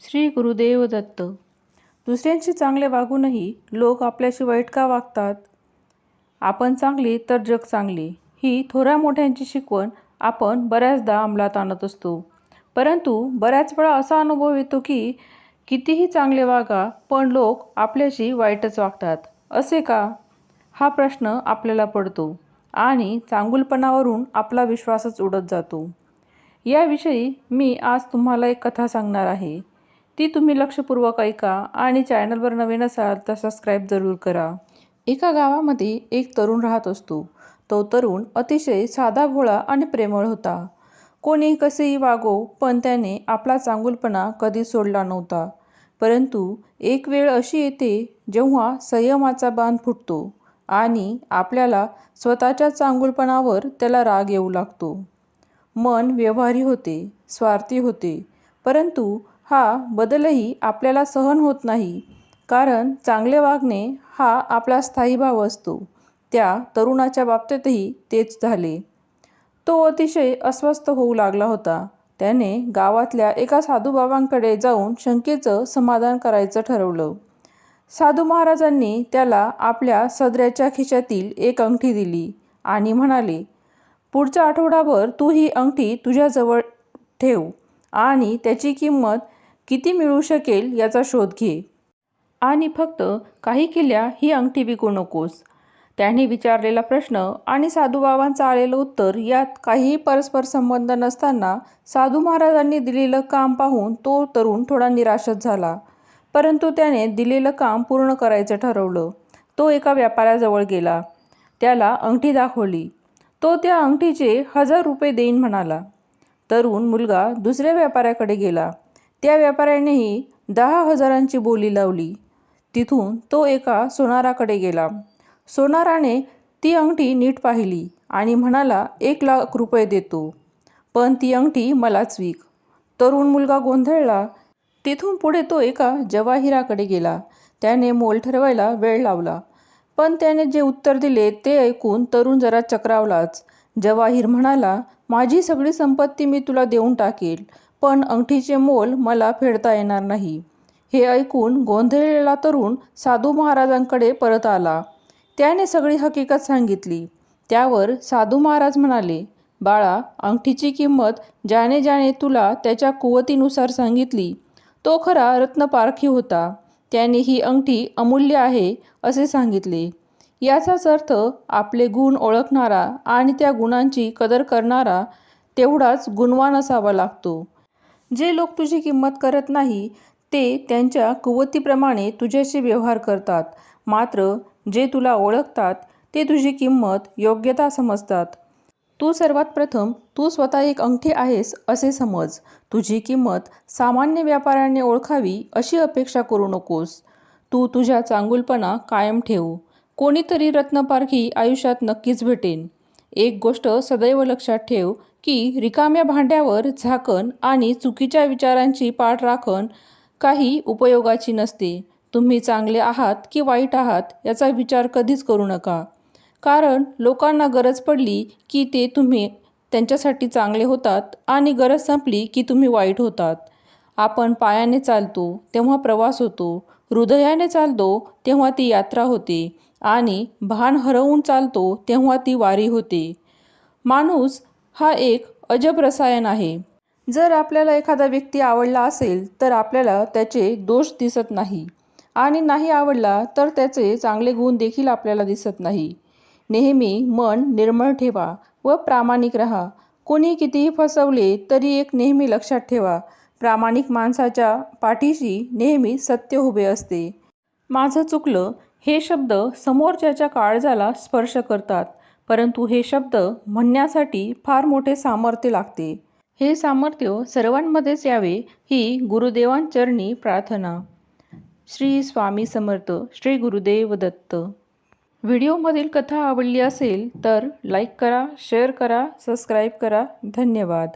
श्री गुरुदेव दत्त. दुसऱ्यांशी चांगले वागूनही लोक आपल्याशी वाईट का वागतात. आपण चांगली तर जग चांगले. ही थोड्या मोठ्यांची शिकवण आपण बऱ्याचदा अंमलात आणत असतो. परंतु बऱ्याच वेळा असा अनुभव येतो की कितीही चांगले वागा पण लोक आपल्याशी वाईटच वागतात. असे का? हा प्रश्न आपल्याला पडतो आणि चांगुलपणावरून आपला विश्वासच उडत जातो. याविषयी मी आज तुम्हाला एक कथा सांगणार आहे. ती तुम्ही लक्षपूर्वक ऐका आणि चॅनलवर नवीन असाल तर सबस्क्राईब जरूर करा. एका गावामध्ये एक तरुण राहत असतो. तो तरुण अतिशय साधा भोळा आणि प्रेमळ होता. कोणी कसेही वागो पण त्याने आपला चांगुलपणा कधी सोडला नव्हता. परंतु एक वेळ अशी येते जेव्हा संयमाचा बांध फुटतो आणि आपल्याला स्वतःच्या चांगुलपणावर त्याला राग येऊ लागतो. मन व्यवहारी होते स्वार्थी होते परंतु हा बदलही आपल्याला सहन होत नाही. कारण चांगले वागणे हा आपला स्थायी भाव असतो. त्या तरुणाच्या बाबतीतही तेच झाले. तो अतिशय अस्वस्थ होऊ लागला होता. त्याने गावातल्या एका साधूबाबांकडे जाऊन शंकेचं समाधान करायचं ठरवलं. साधू महाराजांनी त्याला आपल्या सदऱ्याच्या खिशातील एक अंगठी दिली आणि म्हणाले पुढच्या आठवडाभर तू ही अंगठी तुझ्याजवळ ठेव आणि त्याची किंमत किती मिळू शकेल याचा शोध घे. आणि फक्त काही किल्ल्या ही अंगठी विकू नकोस. त्याने विचारलेला प्रश्न आणि साधूबाबांचं आलेलं उत्तर यात काहीही परस्पर संबंध नसताना साधू महाराजांनी दिलेलं काम पाहून तो तरुण थोडा निराशच झाला. परंतु त्याने दिलेलं काम पूर्ण करायचं ठरवलं. तो एका व्यापाऱ्याजवळ गेला. त्याला अंगठी दाखवली. तो त्या अंगठीचे हजार रुपये देईन म्हणाला. तरुण मुलगा दुसऱ्या व्यापाऱ्याकडे गेला. त्या व्यापाऱ्यानेही दहा हजारांची बोली लावली. तिथून तो एका सोनाराकडे गेला. सोनाराने ती अंगठी नीट पाहिली आणि म्हणाला एक लाख रुपये देतो. पण ती अंगठी मलाच विक. तरुण मुलगा गोंधळला. तिथून पुढे तो एका जवाहिराकडे गेला. त्याने मोल ठरवायला वेळ लावला. पण त्याने जे उत्तर दिले ते ऐकून तरुण जरा चक्रावलाच. जवाहीर म्हणाला माझी सगळी संपत्ती मी तुला देऊन टाकेल. पण अंगठीचे मोल मला फेडता येणार नाही. हे ऐकून गोंधळलेला तरुण साधू महाराजांकडे परत आला. त्याने सगळी हकीकत सांगितली. त्यावर साधू महाराज म्हणाले बाळा अंगठीची किंमत ज्याने ज्याने तुला त्याच्या कुवतीनुसार सांगितली तो खरा रत्नपारखी होता. त्याने ही अंगठी अमूल्य आहे असे सांगितले. याचाच अर्थ आपले गुण ओळखणारा आणि त्या गुणांची कदर करणारा तेवढाच गुणवान असावा लागतो. जे लोक तुझी किंमत करत नाही ते त्यांच्या कुवतीप्रमाणे तुझ्याशी व्यवहार करतात. मात्र जे तुला ओळखतात ते तुझी किंमत योग्यता समजतात. तू सर्वात प्रथम तू स्वतः एक अंगठी आहेस असे समज. तुझी किंमत सामान्य व्यापाऱ्याने ओळखावी अशी अपेक्षा करू नकोस. तू तुझ्या चांगुलपणा कायम ठेव. कोणीतरी रत्नपारखी आयुष्यात नक्कीच भेटेन. एक गोष्ट सदैव लक्षात ठेव की रिकाम्या भांड्यावर झाकण आणि चुकीच्या विचारांची पाठ राखण काही उपयोगाची नसते. तुम्ही चांगले आहात की वाईट आहात याचा विचार कधीच करू नका. कारण लोकांना गरज पडली की ते तुम्ही त्यांच्यासाठी चांगले होतात आणि गरज संपली की तुम्ही वाईट होतात. आपण पायाने चालतो तेव्हा प्रवास होतो. हृदयाने चालतो तेव्हा ती यात्रा होते. आणि भान हरवून चालतो तेव्हा ती वारी होते. माणूस हा एक अजब रसायन आहे. जर आपल्याला एखादा व्यक्ती आवडला असेल तर आपल्याला त्याचे दोष दिसत नाही. आणि नाही आवडला तर त्याचे चांगले गुण देखील आपल्याला दिसत नाही. नेहमी मन निर्मळ ठेवा व प्रामाणिक राहा. कोणी कितीही फसवले तरी एक नेहमी लक्षात ठेवा. प्रामाणिक माणसाच्या पाठीशी नेहमी सत्य उभे असते. माझं चुकलं हे शब्द समोरच्याच्या काळजाला स्पर्श करतात परंतु हे शब्द म्हणण्यासाठी फार मोठे सामर्थ्य लागते. हे सामर्थ्य सर्वांमध्येच यावे ही गुरुदेवांचरणी प्रार्थना. श्री स्वामी समर्थ श्री गुरुदेव दत्त. व्हिडिओमधील कथा आवडली असेल तर लाईक करा शेअर करा सबस्क्राईब करा. धन्यवाद.